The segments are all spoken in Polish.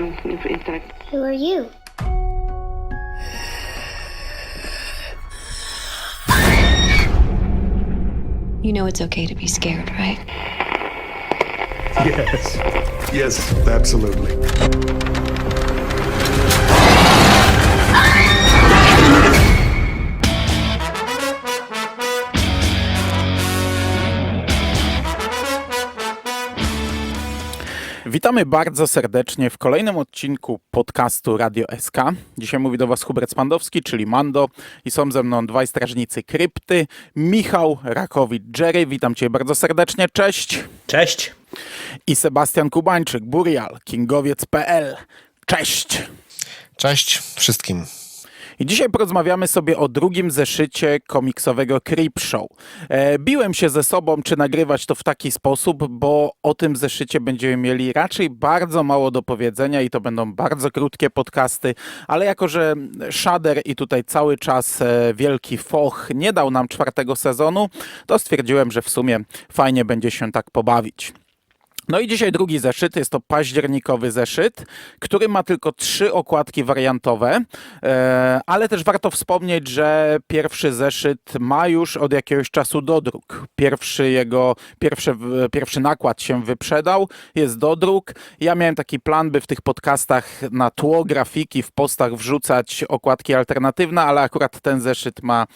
um, intellect. Who are you? You know it's okay to be scared, right? Yes. Yes, absolutely. Witamy bardzo serdecznie w kolejnym odcinku podcastu Radio SK. Dzisiaj mówi do Was Hubert Spandowski, czyli Mando i są ze mną dwaj strażnicy krypty, Michał Rakowicz Jerry. Witam Cię bardzo serdecznie, cześć. Cześć. I Sebastian Kubańczyk, Burial, kingowiec.pl. Cześć. Cześć wszystkim. I dzisiaj porozmawiamy sobie o drugim zeszycie komiksowego Creepshow. E, biłem się ze sobą, czy nagrywać to w taki sposób, bo o tym zeszycie będziemy mieli raczej bardzo mało do powiedzenia i to będą bardzo krótkie podcasty, ale jako, że Shader i tutaj cały czas e, wielki foch nie dał nam czwartego sezonu, to stwierdziłem, że w sumie fajnie będzie się tak pobawić. No i dzisiaj drugi zeszyt, jest to październikowy zeszyt, który ma tylko trzy okładki wariantowe, e, ale też warto wspomnieć, że pierwszy zeszyt ma już od jakiegoś czasu dodruk. Pierwszy jego, pierwszy, pierwszy nakład się wyprzedał, jest dodruk. Ja miałem taki plan, by w tych podcastach na tło grafiki w postach wrzucać okładki alternatywne, ale akurat ten zeszyt ma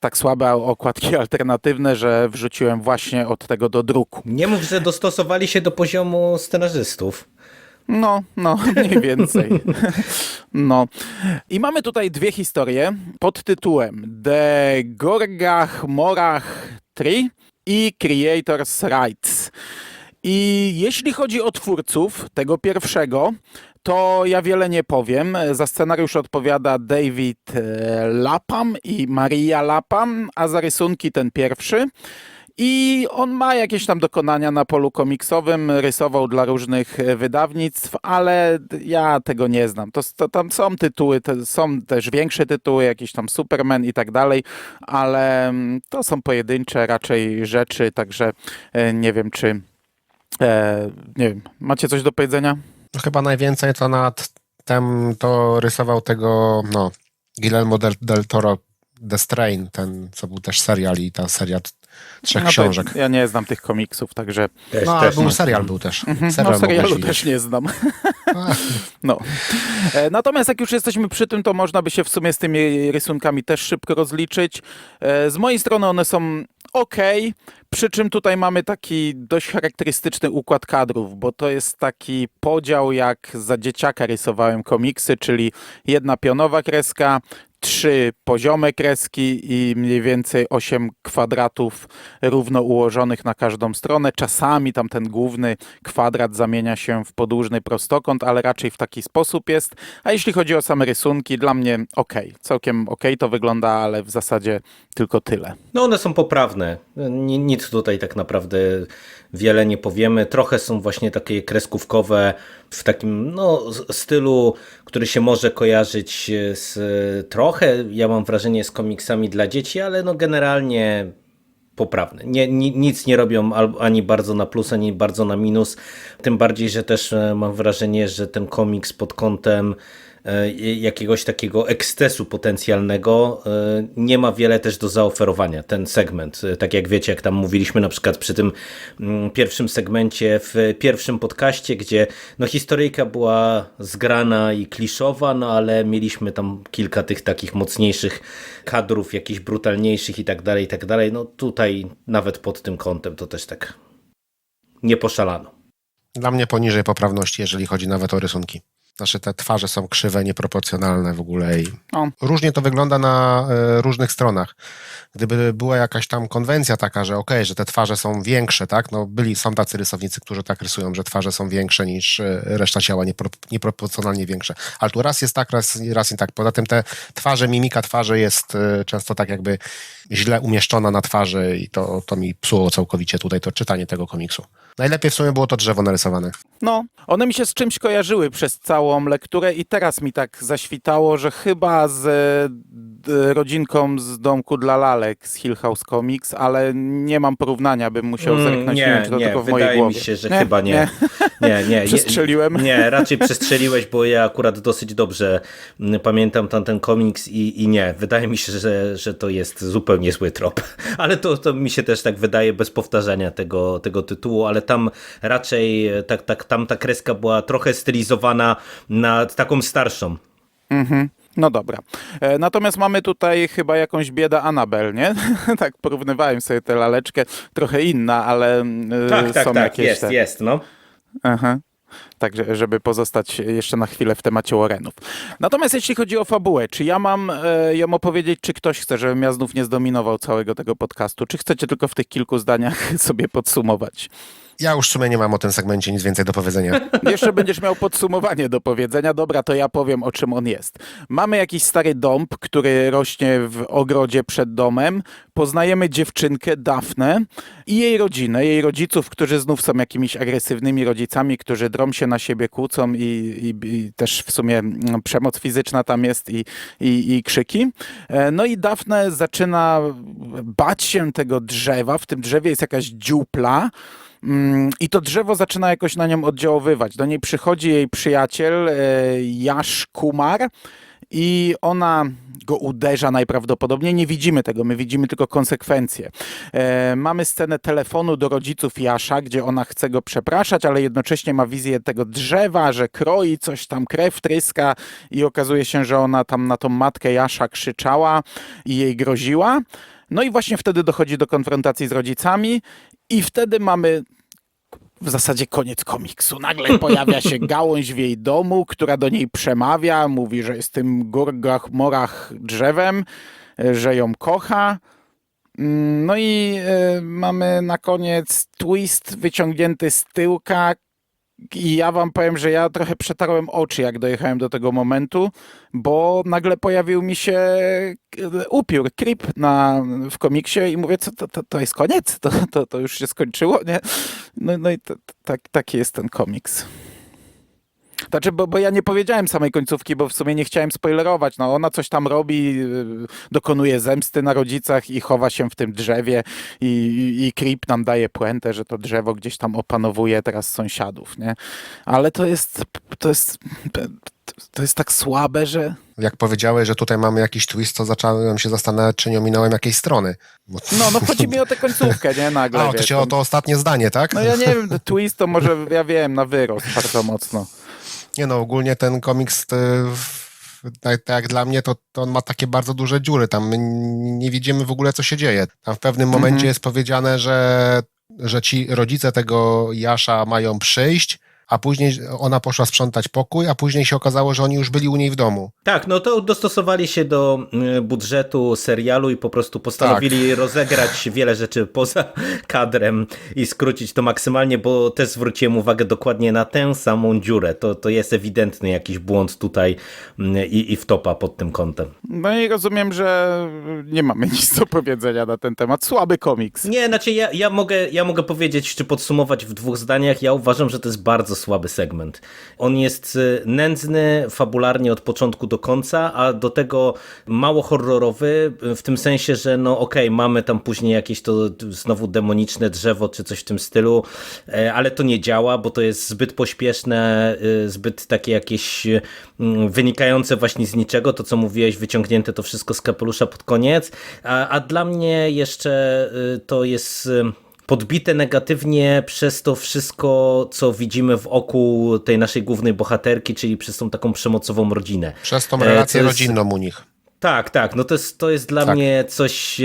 tak słabe okładki alternatywne, że wrzuciłem właśnie od tego do druku. Nie mów, że dostosowali się do poziomu scenarzystów. No, no, mniej więcej. No. I mamy tutaj dwie historie pod tytułem The Gorgach Morach 3 i Creators Rights. I jeśli chodzi o twórców tego pierwszego, to ja wiele nie powiem. Za scenariusz odpowiada David e, Lapam i Maria Lapam, a za rysunki ten pierwszy. I on ma jakieś tam dokonania na polu komiksowym, rysował dla różnych e, wydawnictw, ale ja tego nie znam. To, to tam są tytuły, to są też większe tytuły, jakiś tam Superman i tak dalej, ale mm, to są pojedyncze raczej rzeczy, także e, nie wiem, czy e, nie wiem, macie coś do powiedzenia? No chyba najwięcej to nad tem to rysował tego, no, Guillermo del, del Toro The Strain, ten, co był też serial i ta seria trzech No książek. Ja nie znam tych komiksów, także Też, No, ale też był nie. serial był też. no, Serial serialu mogłeś też widzieć. nie znam. No. E, Natomiast jak już jesteśmy przy tym, to można by się w sumie z tymi rysunkami też szybko rozliczyć. E, Z mojej strony one są ok, przy czym tutaj mamy taki dość charakterystyczny układ kadrów, bo to jest taki podział jak za dzieciaka rysowałem komiksy, czyli jedna pionowa kreska, trzy poziome kreski i mniej więcej 8 kwadratów równo ułożonych na każdą stronę. Czasami tam ten główny kwadrat zamienia się w podłużny prostokąt, ale raczej w taki sposób jest. A jeśli chodzi o same rysunki, dla mnie ok, całkiem ok to wygląda, ale w zasadzie tylko tyle. No one są poprawne. Ni- Nic tutaj tak naprawdę wiele nie powiemy. Trochę są właśnie takie kreskówkowe w takim no, stylu, który się może kojarzyć z trochę, ja mam wrażenie, z komiksami dla dzieci, ale no generalnie poprawne. Nie, ni, nic nie robią ani bardzo na plus, ani bardzo na minus. Tym bardziej, że też e, mam wrażenie, że ten komiks pod kątem e, jakiegoś takiego ekscesu potencjalnego e, nie ma wiele też do zaoferowania, ten segment. E, Tak jak wiecie, jak tam mówiliśmy na przykład przy tym mm, pierwszym segmencie w pierwszym podcaście, gdzie no historyjka była zgrana i kliszowa, no ale mieliśmy tam kilka tych takich mocniejszych kadrów, jakichś brutalniejszych i tak dalej, i tak dalej. No tutaj nawet pod tym kątem to też tak nie poszalano. Dla mnie poniżej poprawności, jeżeli chodzi nawet o rysunki. Znaczy te twarze są krzywe, nieproporcjonalne w ogóle i O. różnie to wygląda na e, różnych stronach. Gdyby była jakaś tam konwencja taka, że okej, że te twarze są większe, tak? No byli, są tacy rysownicy, którzy tak rysują, że twarze są większe niż e, reszta ciała, niepro, nieproporcjonalnie większe. Ale tu raz jest tak, raz, raz nie tak. Poza tym te twarze, mimika twarzy jest e, często tak jakby źle umieszczona na twarzy i to, to mi psuło całkowicie tutaj to czytanie tego komiksu. Najlepiej w sumie było to drzewo narysowane. No, one mi się z czymś kojarzyły przez całą lekturę i teraz mi tak zaświtało, że chyba z e, d- rodzinką z domku dla lalek z Hill House Comics, ale nie mam porównania, bym musiał Mm, zerknąć, nie, wiem, czy to nie, tylko w wydaje mojej głowie. mi się, że chyba nie. Nie, nie. Przestrzeliłem. Nie, nie, raczej przestrzeliłeś, bo ja akurat dosyć dobrze mm, pamiętam tamten komiks i, i nie, wydaje mi się, że, że to jest zupełnie zły trop. Ale to, to mi się też tak wydaje bez powtarzania tego, tego tytułu, ale tam raczej e, tak, tak, tam ta kreska była trochę stylizowana na taką starszą. Mhm. No dobra. E, Natomiast mamy tutaj chyba jakąś biedę Anabel, nie? tak porównywałem sobie tę laleczkę, trochę inna, ale e, Tak, tak, są tak, jakieś jest, te... jest, no. Aha. Także, żeby pozostać jeszcze na chwilę w temacie Warrenów. Natomiast jeśli chodzi o fabułę, czy ja mam e, ją opowiedzieć, czy ktoś chce, żebym ja znów nie zdominował całego tego podcastu? Czy chcecie tylko w tych kilku zdaniach sobie podsumować? Ja już w sumie nie mam o tym segmencie nic więcej do powiedzenia. Jeszcze będziesz miał podsumowanie do powiedzenia. Dobra, to ja powiem, o czym on jest. Mamy jakiś stary dąb, który rośnie w ogrodzie przed domem. Poznajemy dziewczynkę, Dafnę i jej rodzinę, jej rodziców, którzy znów są jakimiś agresywnymi rodzicami, którzy drą się na siebie, kłócą i, i, i też w sumie mm, przemoc fizyczna tam jest i, i, i krzyki. E, No i Dafne zaczyna bać się tego drzewa. W tym drzewie jest jakaś dziupla. Mm, I to drzewo zaczyna jakoś na nią oddziaływać. Do niej przychodzi jej przyjaciel, e, Jasz Kumar, i ona go uderza najprawdopodobniej. Nie widzimy tego, my widzimy tylko konsekwencje. E, mamy scenę telefonu do rodziców Jasza, gdzie ona chce go przepraszać, ale jednocześnie ma wizję tego drzewa, że kroi coś tam, krew tryska i okazuje się, że ona tam na tą matkę Jasza krzyczała i jej groziła. No i właśnie wtedy dochodzi do konfrontacji z rodzicami i wtedy mamy w zasadzie koniec komiksu. Nagle pojawia się gałąź w jej domu, która do niej przemawia, mówi, że jest tym górgach, morach drzewem, e, że ją kocha. Mm, No i e, mamy na koniec twist wyciągnięty z tyłka. I ja wam powiem, że ja trochę przetarłem oczy, jak dojechałem do tego momentu, bo nagle pojawił mi się e, upiór, creep na, w komiksie i mówię, co to, to, to jest koniec? To, to, to już się skończyło, nie? No, no i to, tak, taki jest ten komiks. Znaczy, bo, bo ja nie powiedziałem samej końcówki, bo w sumie nie chciałem spoilerować. No, ona coś tam robi, yy, dokonuje zemsty na rodzicach i chowa się w tym drzewie i, i, i Creep nam daje puentę, że to drzewo gdzieś tam opanowuje teraz sąsiadów, nie? Ale to jest, to jest, to jest tak słabe, że... Jak powiedziałeś, że tutaj mamy jakiś twist, to zacząłem się zastanawiać, czy nie ominąłem jakiejś strony. Bo... No, no chodzi mi o tę końcówkę, nie? Nagle, A, to wiesz, o to ostatnie zdanie, tak? No ja nie wiem, twist to może, ja wiem, na wyrost bardzo mocno. Nie no, ogólnie ten komiks, to, tak, tak jak dla mnie, to, to on ma takie bardzo duże dziury. Tam my nie widzimy w ogóle, co się dzieje. Tam w pewnym momencie Mhm. jest powiedziane, że, że ci rodzice tego Jasza mają przyjść, a później ona poszła sprzątać pokój, a później się okazało, że oni już byli u niej w domu. Tak, no to dostosowali się do y, budżetu serialu i po prostu postanowili Tak. rozegrać wiele rzeczy poza kadrem i skrócić to maksymalnie, bo też zwróciłem uwagę dokładnie na tę samą dziurę. To, to jest ewidentny jakiś błąd tutaj y, i, i wtopa pod tym kątem. No i rozumiem, że nie mamy nic do powiedzenia na ten temat. Słaby komiks. Nie, znaczy ja, ja, mogę, ja mogę powiedzieć, czy podsumować w dwóch zdaniach. Ja uważam, że to jest bardzo słaby segment. On jest y, nędzny fabularnie od początku do końca, a do tego mało horrorowy, y, w tym sensie, że no okej, mamy tam później jakieś to znowu demoniczne drzewo, czy coś w tym stylu, e, ale to nie działa, bo to jest zbyt pośpieszne, y, zbyt takie jakieś mm, wynikające właśnie z niczego, to co mówiłeś, wyciągnięte to wszystko z kapelusza pod koniec, a, a dla mnie jeszcze to jest podbite negatywnie przez to wszystko, co widzimy w oku tej naszej głównej bohaterki, czyli przez tą taką przemocową rodzinę. Przez tą E, relację jest- rodzinną u nich. Tak, tak, no to jest, to jest dla Tak. mnie coś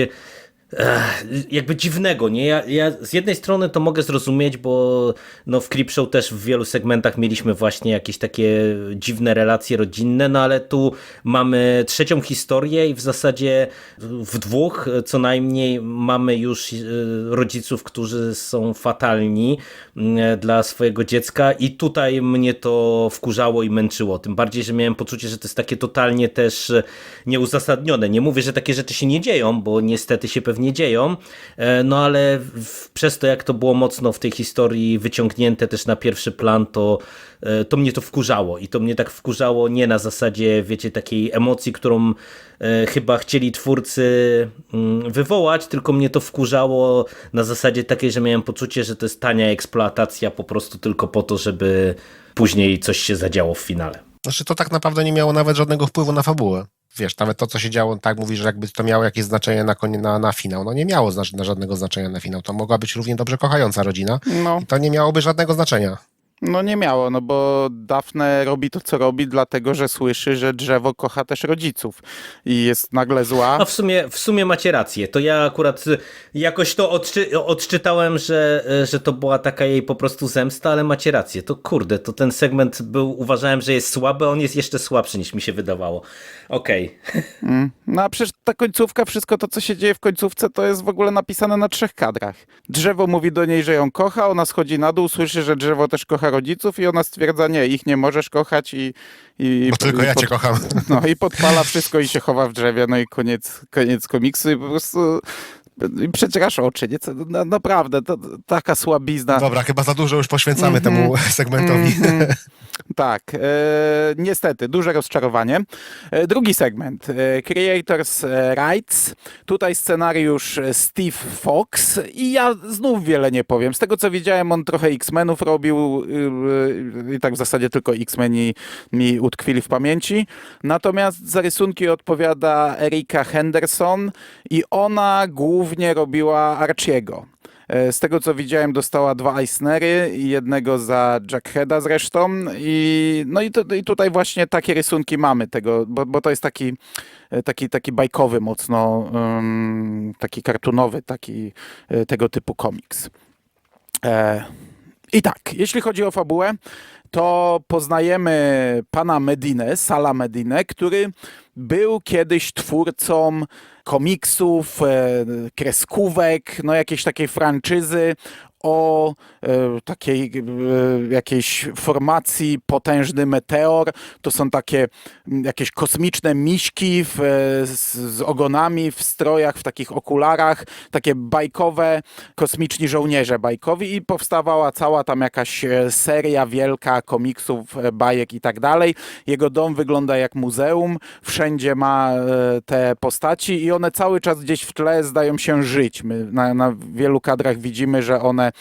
jakby dziwnego, nie? Ja, ja z jednej strony to mogę zrozumieć, bo no w Creepshow też w wielu segmentach mieliśmy właśnie jakieś takie dziwne relacje rodzinne, no ale tu mamy trzecią historię i w zasadzie w dwóch co najmniej mamy już e, rodziców, którzy są fatalni mm, dla swojego dziecka i tutaj mnie to wkurzało i męczyło. Tym bardziej, że miałem poczucie, że to jest takie totalnie też e, nieuzasadnione. Nie mówię, że takie rzeczy się nie dzieją, bo niestety się pewnie nie dzieją, e, no ale przez to jak to było mocno w tej historii wyciągnięte też na pierwszy plan, to, e, to mnie to wkurzało i to mnie tak wkurzało nie na zasadzie, wiecie, takiej emocji, którą e, chyba chcieli twórcy mm, wywołać, tylko mnie to wkurzało na zasadzie takiej, że miałem poczucie, że to jest tania eksploatacja po prostu tylko po to, żeby później coś się zadziało w finale. Znaczy to tak naprawdę nie miało nawet żadnego wpływu na fabułę. Wiesz, nawet to, co się działo, tak mówisz, że jakby to miało jakieś znaczenie na, konie, na, na finał. No nie miało znac- na żadnego znaczenia na finał. To mogła być równie dobrze kochająca rodzina No. i to nie miałoby żadnego znaczenia. No nie miało, no bo Daphne robi to, co robi, dlatego że słyszy, że drzewo kocha też rodziców i jest nagle zła. A w sumie, w sumie macie rację. To ja akurat jakoś to odczy, odczytałem, że, że to była taka jej po prostu zemsta, ale macie rację. To kurde, to ten segment był, uważałem, że jest słaby, on jest jeszcze słabszy niż mi się wydawało. Okej. No a przecież ta końcówka, wszystko to, co się dzieje w końcówce, to jest w ogóle napisane na trzech kadrach. Drzewo mówi do niej, że ją kocha, ona schodzi na dół, słyszy, że drzewo też kocha rodziców i ona stwierdza, nie, ich nie możesz kochać i... i Bo tylko i ja cię kocham. No i podpala wszystko i się chowa w drzewie, no i koniec, koniec komiksu i po prostu... Przecierasz oczy, nie? Co- Na, naprawdę, to, taka słabizna. Dobra, chyba za dużo już poświęcamy Mhm. temu segmentowi. Tak, e, niestety, duże rozczarowanie. E, drugi segment, e, Creators Rights. Tutaj scenariusz Steve Fox i ja znów wiele nie powiem. Z tego co widziałem, on trochę X-Menów robił y, y, i tak w zasadzie tylko X-Meni mi utkwili w pamięci. Natomiast za rysunki odpowiada Erika Henderson i ona głównie robiła Archiego. E, Z tego co widziałem, dostała dwa Eisnery, i jednego za Jackheada zresztą. I, no i, to, i tutaj właśnie takie rysunki mamy tego, bo, bo to jest taki, e, taki, taki bajkowy mocno, ym, taki kartunowy, taki e, tego typu komiks. E, I tak, jeśli chodzi o fabułę, to poznajemy pana Medinę, Sala Medinę, który był kiedyś twórcą komiksów, e, kreskówek, no jakiejś takiej franczyzy o e, takiej e, jakiejś formacji potężny meteor. To są takie jakieś kosmiczne miśki w, e, z, z ogonami, w strojach, w takich okularach, takie bajkowe, kosmiczni żołnierze bajkowi i powstawała cała tam jakaś seria wielka komiksów, bajek i tak dalej. Jego dom wygląda jak muzeum, wszędzie ma te postaci i one cały czas gdzieś w tle zdają się żyć. My na, na wielu kadrach widzimy, że one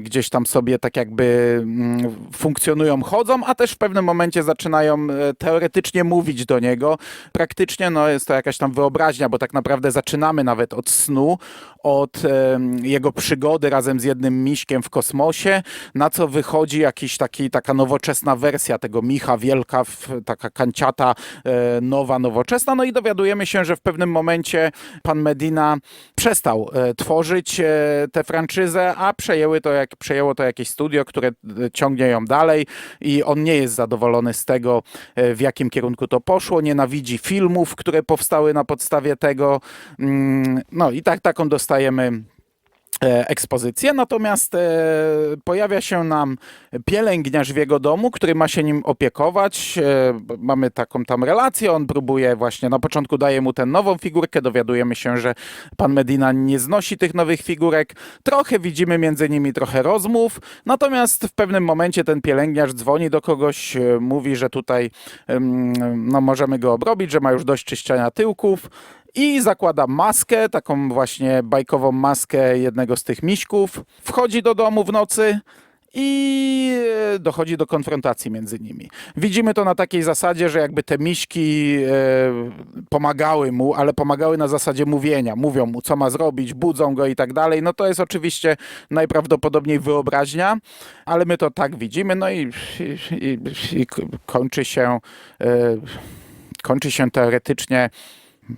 gdzieś tam sobie tak jakby mm, funkcjonują, chodzą, a też w pewnym momencie zaczynają e, teoretycznie mówić do niego. Praktycznie no, jest to jakaś tam wyobraźnia, bo tak naprawdę zaczynamy nawet od snu, od em, jego przygody razem z jednym miśkiem w kosmosie, na co wychodzi jakiś taki, taka nowoczesna wersja tego Micha Wielka, taka kanciata, e, nowa, nowoczesna. No i dowiadujemy się, że w pewnym momencie pan Medina przestał e, tworzyć e, tę franczyzę, a przejęły to, jak, przejęło to jakieś studio, które e, ciągnie ją dalej i on nie jest zadowolony z tego, e, w jakim kierunku to poszło, nienawidzi filmów, które powstały na podstawie tego. Mm, No i tak, taką dostajemy ekspozycję, natomiast e, pojawia się nam pielęgniarz w jego domu, który ma się nim opiekować. E, mamy taką tam relację, on próbuje właśnie, na początku daje mu tę nową figurkę, dowiadujemy się, że pan Medina nie znosi tych nowych figurek. Trochę widzimy między nimi trochę rozmów, natomiast w pewnym momencie ten pielęgniarz dzwoni do kogoś, e, mówi, że tutaj no, możemy go obrobić, że ma już dość czyszczenia tyłków i zakłada maskę, taką właśnie bajkową maskę jednego z tych miśków. Wchodzi do domu w nocy i dochodzi do konfrontacji między nimi. Widzimy to na takiej zasadzie, że jakby te miśki e, pomagały mu, ale pomagały na zasadzie mówienia. Mówią mu, co ma zrobić, budzą go i tak dalej. No to jest oczywiście najprawdopodobniej wyobraźnia, ale my to tak widzimy. No i, i, i, i kończy się, e, kończy się teoretycznie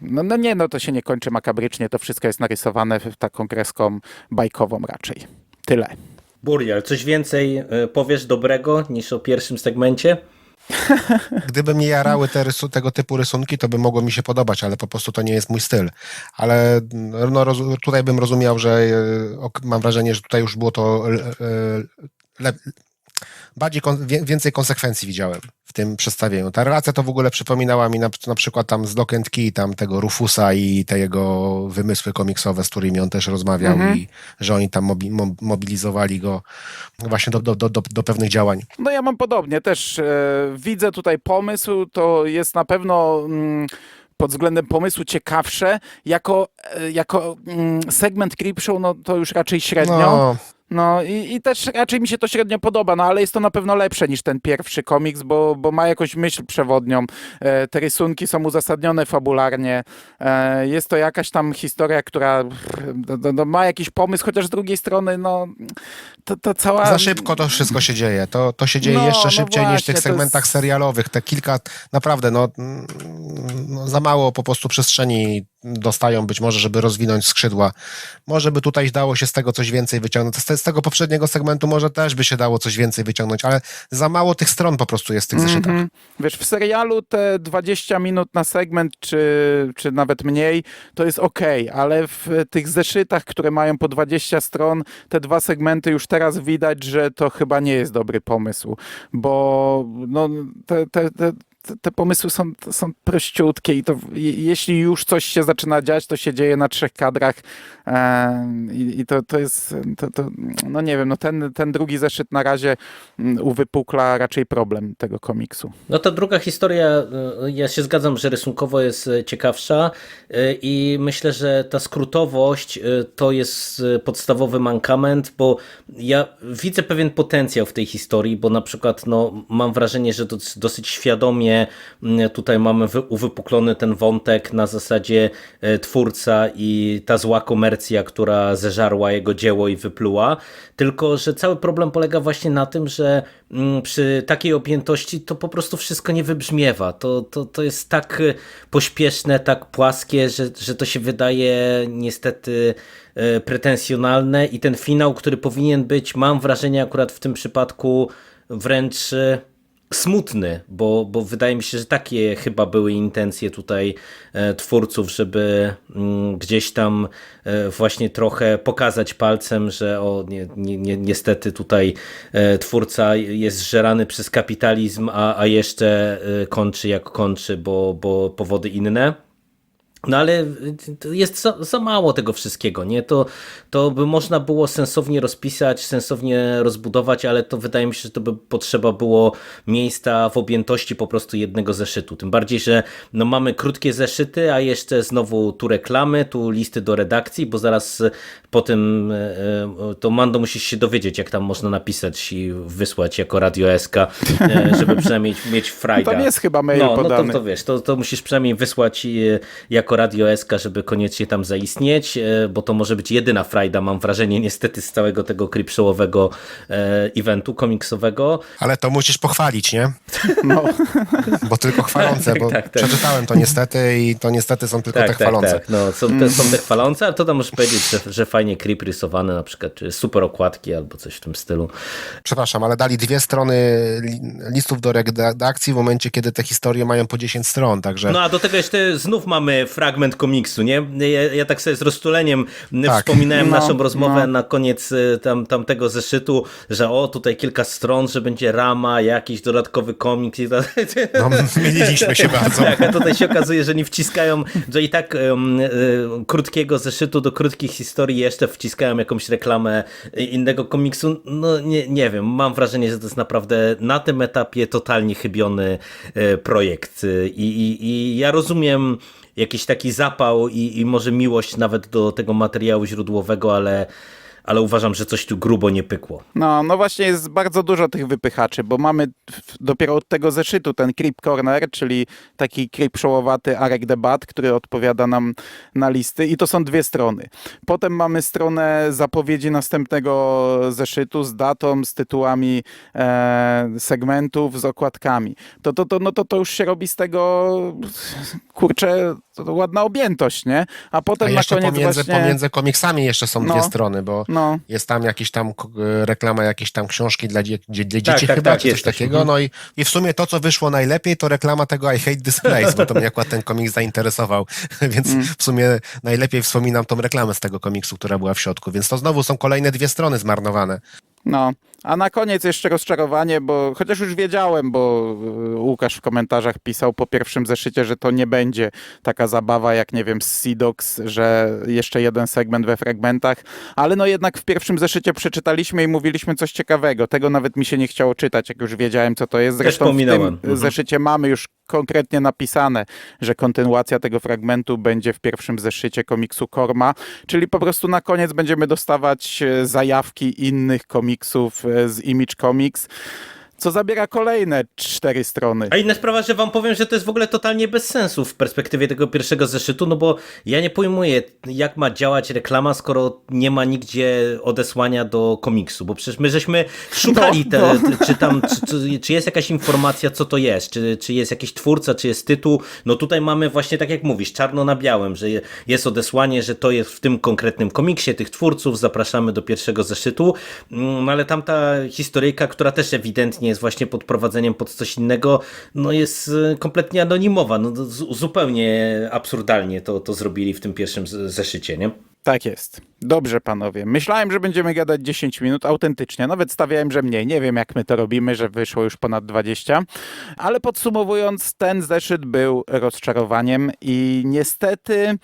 no, no nie, no to się nie kończy makabrycznie, to wszystko jest narysowane w taką kreską bajkową raczej. Tyle. Burial, coś więcej y, powiesz dobrego niż o pierwszym segmencie? Gdyby mnie jarały te rysu, tego typu rysunki, to by mogło mi się podobać, ale po prostu to nie jest mój styl. Ale no, roz, tutaj bym rozumiał, że e, ok, mam wrażenie, że tutaj już było to e, e, le, bardziej, kon, więcej konsekwencji widziałem w tym przedstawieniu. Ta relacja to w ogóle przypominała mi na, na przykład tam z Lock and Key, tam tego Rufusa i te jego wymysły komiksowe, z którymi on też rozmawiał i że oni tam mobi, mo, mobilizowali go właśnie do, do, do, do, do pewnych działań. No ja mam podobnie, też e, widzę tutaj pomysł, to jest na pewno mm, pod względem pomysłu ciekawsze, jako, e, jako mm, segment Creepshow, no to już raczej średnio. No, No i, i też raczej mi się to średnio podoba, no ale jest to na pewno lepsze niż ten pierwszy komiks, bo, bo ma jakąś myśl przewodnią. E, te rysunki są uzasadnione fabularnie. E, jest to jakaś tam historia, która no, no, ma jakiś pomysł, chociaż z drugiej strony, no to, to cała... za szybko to wszystko się dzieje. To, to się dzieje No, jeszcze no szybciej niż w właśnie, tych segmentach jest- serialowych. Te kilka, naprawdę, no, no za mało po prostu przestrzeni dostają być może, żeby rozwinąć skrzydła. Może by tutaj dało się z tego coś więcej wyciągnąć. Z, tego poprzedniego segmentu może też by się dało coś więcej wyciągnąć, ale za mało tych stron po prostu jest w tych zeszytach. Mhm. Wiesz, w serialu te 20 minut na segment, czy, czy nawet mniej, to jest ok, ale w tych zeszytach, które mają po 20 stron, te dwa segmenty już teraz widać, że to chyba nie jest dobry pomysł, bo no, te, te, te, te pomysły są, są prościutkie i to je- jeśli już coś się zaczyna dziać, to się dzieje na trzech kadrach e, i, i to, to jest, to, to, no nie wiem, no ten, ten drugi zeszyt na razie mm, uwypukla raczej problem tego komiksu. No ta druga historia, y, ja się zgadzam, że rysunkowo jest y, ciekawsza i myślę, że ta skrótowość to jest podstawowy mankament, bo ja widzę pewien potencjał w tej historii, bo na przykład no, mam wrażenie, że dos- dosyć świadomie mm, tutaj mamy wy- uwypuklony ten wątek na zasadzie y, twórca i ta zła komercja, która zeżarła jego dzieło i wypluła, tylko że cały problem polega właśnie na tym, że mm, przy takiej objętości to po prostu wszystko nie wybrzmiewa. To, to, to jest tak y, pośpieszne, tak płaskie, że, że to się wydaje niestety pretensjonalne i ten finał, który powinien być, mam wrażenie akurat w tym przypadku wręcz smutny, bo, bo wydaje mi się, że takie chyba były intencje tutaj e, twórców, żeby mm, gdzieś tam e, właśnie trochę pokazać palcem, że o nie, nie, nie, niestety tutaj e, twórca jest zżerany przez kapitalizm, a, a jeszcze kończy jak kończy, bo, bo powody inne. No ale to jest za, za mało tego wszystkiego, nie? To, to by można było sensownie rozpisać, sensownie rozbudować, ale to wydaje mi się, że to by potrzeba było miejsca w objętości po prostu jednego zeszytu. Tym bardziej, że no mamy krótkie zeszyty, a jeszcze znowu tu reklamy, tu listy do redakcji, bo zaraz po tym e, to Mando musisz się dowiedzieć, jak tam można napisać i wysłać jako Radio SK, żeby przynajmniej mieć frajda. Tam jest chyba mail no, no podany. to, to wiesz, to, to musisz przynajmniej wysłać e, jako Radio SK, żeby koniecznie tam zaistnieć, e, bo to może być jedyna frajda, mam wrażenie, niestety z całego tego creepshowowego e, eventu komiksowego. Ale to musisz pochwalić, nie? No. Bo tylko chwalące, Tak, bo tak, tak. przeczytałem to niestety i to niestety są tylko Tak, te tak, chwalące. tak. No, są, te, są te chwalące, ale to tam możesz powiedzieć, że, że fajnie creep rysowane na przykład, czy super okładki albo coś w tym stylu. Przepraszam, ale dali dwie strony li, listów do redakcji w momencie, kiedy te historie mają po 10 stron, także No a do tego jeszcze znów mamy fragment komiksu, nie? Ja, ja tak sobie z rozczuleniem Tak. wspominałem No, naszą rozmowę no. na koniec y, tam, tamtego zeszytu, że o, tutaj kilka stron, że będzie rama, jakiś dodatkowy komiks i tak. no, myliliśmy się bardzo. Tak, a tutaj się okazuje, że nie wciskają, że i tak um, krótkiego zeszytu do krótkich historii jeszcze wciskają jakąś reklamę innego komiksu. No nie, nie wiem, mam wrażenie, że to jest naprawdę na tym etapie totalnie chybiony y, projekt. I, i, i ja rozumiem jakiś taki zapał i, i może miłość nawet do tego materiału źródłowego, ale, ale uważam, że coś tu grubo nie pykło. No, no właśnie jest bardzo dużo tych wypychaczy, bo mamy dopiero od tego zeszytu ten Creep Corner, czyli taki creep showowaty Arek Debat, który odpowiada nam na listy i to są dwie strony. Potem mamy stronę zapowiedzi następnego zeszytu z datą, z tytułami e, segmentów, z okładkami. To, to, to, no to, to już się robi z tego, kurczę, to, to ładna objętość, nie? A potem A na jeszcze koniec pomiędzy, właśnie... pomiędzy komiksami jeszcze są No. dwie strony, bo No. Jest tam jakiś tam reklama jakiejś tam książki dla, dzie, dla Tak, dzieci tak, chyba, tak, czy coś takiego. No i, i w sumie to, co wyszło najlepiej, to reklama tego I Hate This Place, bo to mnie akurat ten komiks zainteresował, więc Mm. w sumie najlepiej wspominam tą reklamę z tego komiksu, która była w środku, więc to znowu są kolejne dwie strony zmarnowane. No, a na koniec jeszcze rozczarowanie, bo chociaż już wiedziałem, bo y, Łukasz w komentarzach pisał po pierwszym zeszycie, że to nie będzie taka zabawa jak, nie wiem, z Sidox, że jeszcze jeden segment we fragmentach, ale no jednak w pierwszym zeszycie przeczytaliśmy i mówiliśmy coś ciekawego. Tego nawet mi się nie chciało czytać, jak już wiedziałem, co to jest. Zresztą w tym Mhm. zeszycie mamy już konkretnie napisane, że kontynuacja tego fragmentu będzie w pierwszym zeszycie komiksu Korma, czyli po prostu na koniec będziemy dostawać e, zajawki innych komiksów e, z Image Comics, co zabiera kolejne cztery strony. A inna sprawa, że wam powiem, że to jest w ogóle totalnie bez sensu w perspektywie tego pierwszego zeszytu, no bo ja nie pojmuję, jak ma działać reklama, skoro nie ma nigdzie odesłania do komiksu, bo przecież my żeśmy szukali, No, te, no. czy tam, czy, czy, czy jest jakaś informacja, co to jest, czy, czy jest jakiś twórca, czy jest tytuł, no tutaj mamy właśnie, tak jak mówisz, czarno na białym, że je- jest odesłanie, że to jest w tym konkretnym komiksie tych twórców, zapraszamy do pierwszego zeszytu, Mm, no ale tamta historyjka, która też ewidentnie jest właśnie pod prowadzeniem pod coś innego, no jest e, kompletnie anonimowa, no zupełnie absurdalnie to, to zrobili w tym pierwszym zeszycie, nie? Tak jest. Dobrze, panowie. Myślałem, że będziemy gadać 10 minut, autentycznie. Nawet stawiałem, że mniej. Nie wiem, jak my to robimy, że wyszło już ponad 20. Ale podsumowując, ten zeszyt był rozczarowaniem i niestety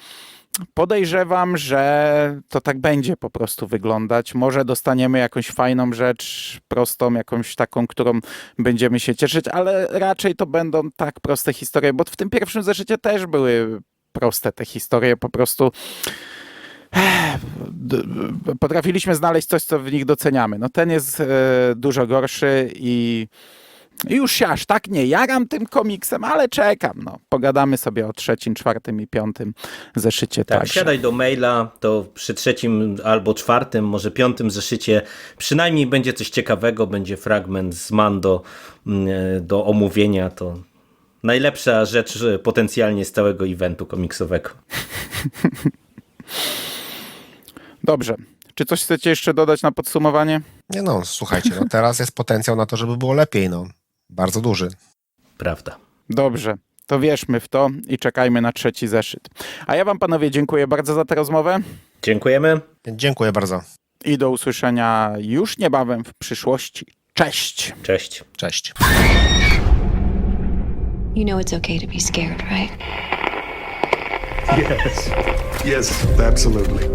podejrzewam, że to tak będzie po prostu wyglądać. Może dostaniemy jakąś fajną rzecz, prostą, jakąś taką, którą będziemy się cieszyć, ale raczej to będą tak proste historie, bo w tym pierwszym zeszycie też były proste te historie, po prostu d- potrafiliśmy znaleźć coś, co w nich doceniamy. No ten jest e, dużo gorszy i już się aż tak nie jaram tym komiksem, ale czekam. No. Pogadamy sobie o trzecim, czwartym i piątym zeszycie Tak, także. siadaj do maila, to przy trzecim albo czwartym, może piątym zeszycie przynajmniej będzie coś ciekawego, będzie fragment z Mando mm, e, do omówienia, to najlepsza rzecz e, potencjalnie z całego eventu komiksowego. Dobrze. Czy coś chcecie jeszcze dodać na podsumowanie? Nie no, słuchajcie, no teraz jest potencjał na to, żeby było lepiej, no. Bardzo duży. Prawda. Dobrze. To wierzmy w to i czekajmy na trzeci zeszyt. A ja wam panowie dziękuję bardzo za tę rozmowę Dziękujemy. Dziękuję bardzo. i do usłyszenia już niebawem w przyszłości. Cześć! Cześć. Cześć. You know it's okay to be scared, right? Yes. Yes, absolutely.